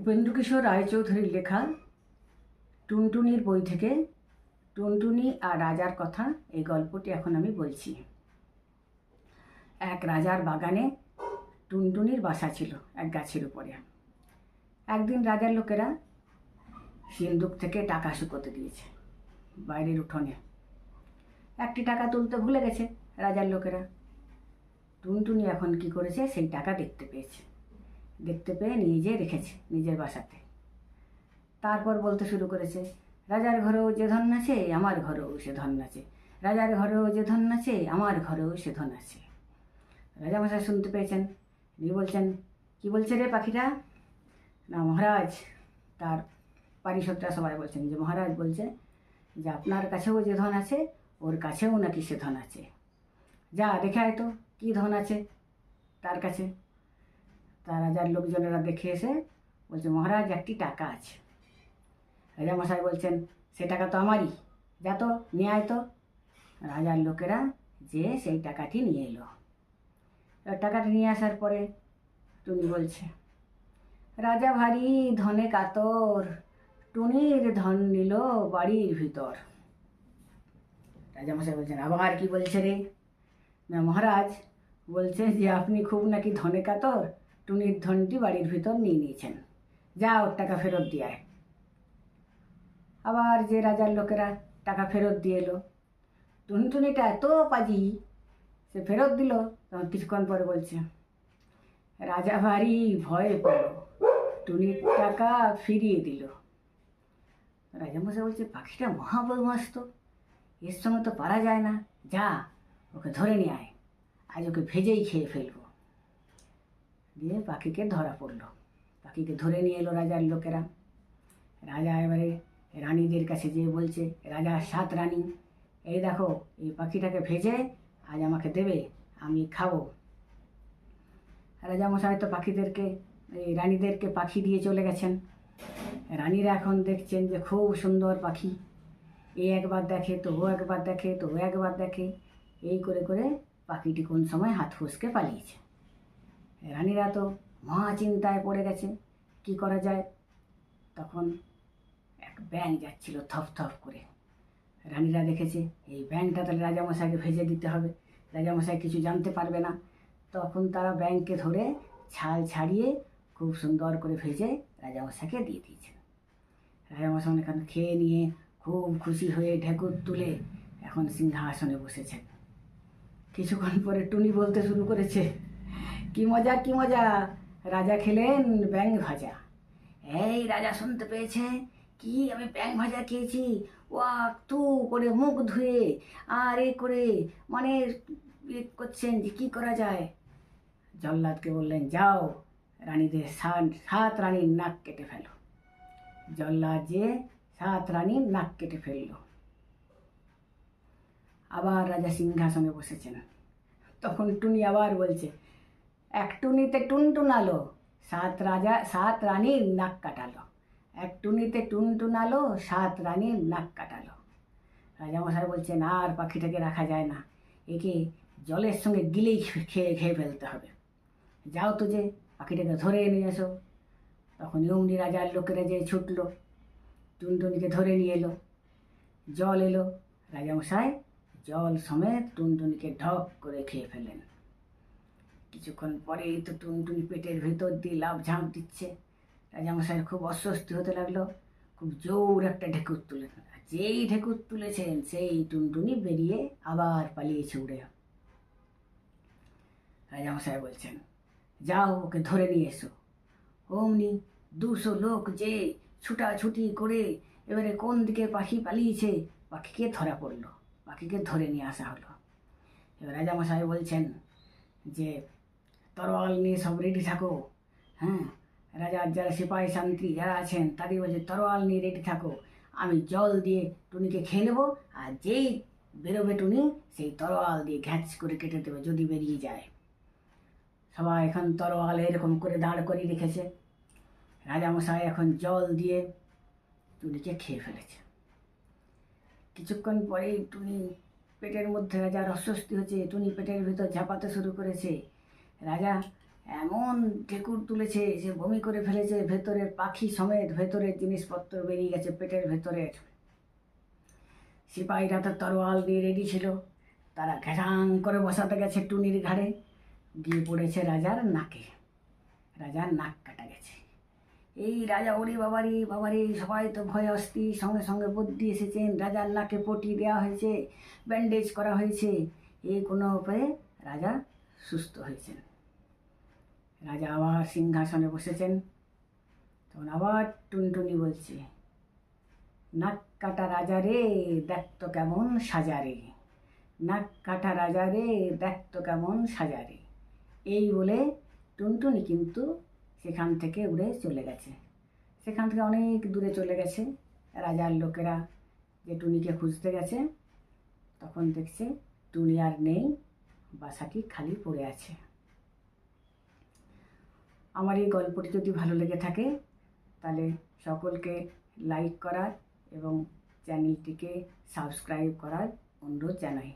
উপেন্দ্রকিশোর রায়চৌধুরীর লেখা টুনটুনির বই থেকে টুনটুনি আর রাজার কথা, এই গল্পটি এখন আমি বলছি। এক রাজার বাগানে টুনটুনির বাসা ছিল এক গাছের উপরে। একদিন রাজার লোকেরা সিন্দুক থেকে টাকা শুকোতে দিয়েছে বাইরের উঠোনে। একটি টাকা তুলতে ভুলে গেছে রাজার লোকেরা। টুনটুনি এখন কি করেছে? সেই টাকা দেখতে পেয়েছে। দেখতে পেয়ে নিজে রেখেছে নিজের বাসাতে। তারপর বলতে শুরু করেছে, রাজার ঘরেও যে ধন আছে, আমার ঘরেও সে ধন আছে। রাজার ঘরেও যে ধন আছে, আমার ঘরেও সে ধন আছে। রাজামশাই শুনতে পেয়েছেন দিয়ে বলছেন, কি বলছে রে পাখিটা? না মহারাজ, তার পারিষদরা সবাই বলছেন যে, মহারাজ বলছে যে, আপনার কাছেও যে ধন আছে, ওর কাছেও নাকি সে ধন আছে। যা, দেখে আয় তো, কী ধন আছে তার কাছে? তা রাজার লোকজনেরা দেখে এসে বলছে, মহারাজ, একটি টাকা আছে। রাজা মশাই বলছেন, সে টাকা তো আমারই, যা তো, নিয়ে আয় তো। রাজার লোকেরা যে সেই টাকাটি নিয়ে এলো। টাকাটি নিয়ে আসার পরে টুনি বলছে, রাজা ভারী ধনে কাতর, টুনির ধন নিল বাড়ির ভিতর। রাজামশাই বলছেন, আবার কি বলছে রে? না মহারাজ, বলছে যে আপনি খুব নাকি ধনে কাতর টুনির ধনটি বাড়ির ভিতর নিয়ে নিয়েছেন। যা ওর টাকা ফেরত দিয়ে আবার যে রাজার লোকেরা টাকা ফেরত দিয়ে এলো, টুনটুনিটা এত পাজি, সে ফেরত দিল, তখন কিছুক্ষণ পরে বলছে, রাজা ভারী ভয়ে পেল টুনির টাকা ফিরিয়ে দিল। রাজামশাই বলছে, পাখিটা মহাবদমাস তো এর সঙ্গে তো পারা যায় না, যা, ওকে ধরে নিয়ে আয়, আজ ওকে ভেজেই খেয়ে ফেলব। দিয়ে পাখিকে ধরা পড়ল। পাখিকে ধরে নিয়ে এলো রাজার লোকেরা। রাজা এবারে রানীদের কাছে যেয়ে বলছে, রাজা সাত রানী, এই দেখো, এই পাখিটাকে ভেজে আজ আমাকে দেবে, আমি খাব। রাজামশাই তো পাখিদেরকে, এই রানীদেরকে পাখি দিয়ে চলে গেছেন। রানীরা এখন দেখছেন যে খুব সুন্দর পাখি। এ একবার দেখে, তো ও একবার দেখে, তো ও একবার দেখে। এই করে করে পাখিটি কোন সময় হাত ফুসকে পালিয়েছে। রানীরা তো মহা চিন্তায় পড়ে গেছে। কি করা যায়? তখন এক ব্যাঙ যাচ্ছিল থপ করে। রানীরা দেখেছে, এই ব্যাঙটা তাহলে রাজামশাইকে ভেজে দিতে হবে। রাজামশাই কিছু জানতে পারবে না। তখন তারা ব্যাঙকে ধরে ছাল ছাড়িয়ে খুব সুন্দর করে ভেজে রাজামশাইকে দিয়ে দিয়েছেন রাজামশাই এখন খেয়ে নিয়ে খুব খুশি হয়ে ঢেকুর তুলে এখন সিংহাসনে বসেছেন। কিছুক্ষণ পরে টুনি বলতে শুরু করেছে কি মজা কি মজা? রাজা খেলেন ব্যাং ভাজা। এই রাজা শুনতে পেয়েছে? কি আমি ব্যাং ভাজা খেয়েছি? ওয়া তু করে মুখ ধুয়ে আর এ করে মানে করছেন যে কী করা যায়? জল্লাদকে বললেন, যাও, রানীদের সাত রানীর নাক কেটে ফেলো। জল্লাদ যে সাত রানীর নাক কেটে ফেলল। আবার রাজা সিংহাসনে বসেছেন। তখন টুনি আবার বলছে এক টুনিতে টুনটুনালো, সাত রাজা, সাত রানীর নাক কাটালো। এক টুনিতে টুনটুনালো, সাত রানীর নাক কাটালো। রাজামশাই বলছেন, আর পাখিটাকে রাখা যায় না। একে জলের সঙ্গে গিলেই খেয়ে খেয়ে ফেলতে হবে। যাও তো যে, পাখিটাকে ধরে নিয়ে এসো। তখন অমনি রাজার লোকেরা যে ছুটলো, টুনটুনিকে ধরে নিয়ে এলো। জল এলো। রাজামশাই জল সমেত টুনটুনিকে ঢক করে খেয়ে ফেলেন কিছুক্ষণ পরেই তো টুনটুনি পেটের ভেতর দিয়ে লাভ ঝাঁপ দিচ্ছে। রাজামশাইয়ের খুব অস্বস্তি হতে লাগল, খুব জোর একটা ঢেকুর তুলে যেই ঢেকুর তুলেছেন, সেই টুনটুনি বেরিয়ে আবার পালিয়েছে উড়ে। রাজামশাই বলছেন, যাও, ওকে ধরে নিয়ে এসো। অমনি দুশো লোক যে ছুটাছুটি করে এবারে কোন দিকে পাখি পালিয়েছে, পাখিকে ধরা পড়ল, পাখিকে ধরে নিয়ে আসা হলো। এবার রাজামশাই বলছেন যে তরোয়াল নিয়ে সব রেডি থাকো। হ্যাঁ? রাজার যারা সিপাহী শান্তি, যারা আছেন তাদের বলছে তরোয়াল নিয়ে রেডি থাকো। আমি জল দিয়ে টুনিকে খেয়ে নেব আর যেই বেরোবে টুনি, সেই তরোয়াল দিয়ে ঘ্যাচ করে কেটে দেবে যদি বেরিয়ে যায়। সবাই এখন তরোয়াল এরকম করে দাঁড় করিয়ে রেখেছে। রাজামশাই এখন জল দিয়ে টুনিকে খেয়ে ফেলেছে। কিছুক্ষণ পরেই টুনি পেটের মধ্যে রাজার অস্বস্তি হচ্ছে। টুনি পেটের ভিতর ঝাঁপাতে শুরু করেছে। রাজা এমন ঢেকুর তুলেছে যে বমি করে ফেলেছে ভেতরের পাখি সমেত ভেতরের জিনিসপত্র বেরিয়ে গেছে পেটের ভেতরের সিপাহীরা তো তরোয়াল দিয়ে রেডি ছিল। তারা ঘ্যাটাং করে বসাতে গেছে টুনির ঘাড়ে। গিয়ে পড়েছে রাজার নাকে। রাজার নাক কাটা গেছে। এই রাজা, ওরে বাবারি বাবারি, সবাই তো ভয় অস্থি সঙ্গে সঙ্গে বুদ্ধি এসেছেন রাজার নাকে পটি দেওয়া হয়েছে, ব্যান্ডেজ করা হয়েছে। এই কোনো উপায়ে রাজা সুস্থ হয়েছেন। রাজা আবার সিংহাসনে বসেছেন। তখন আবার টুনটুনি বলছে, নাক কাটা রাজা রে দেখ তো কেমন সাজা রে। নাক কাটা রাজা রে দেখ তো কেমন সাজা রে। এই বলে টুনটুনি কিন্তু সেখান থেকে উড়ে চলে গেছে। সেখান থেকে অনেক দূরে চলে গেছে। রাজার লোকেরা যে টুনিকে খুঁজতে গেছে। তখন দেখছে টুনি আর নেই, বাসাটি খালি পড়ে আছে। আমার এই গল্পটি যদি ভালো লেগে থাকে, তাহলে সকলকে লাইক করার এবং চ্যানেলটিকে সাবস্ক্রাইব করার অনুরোধ জানাই।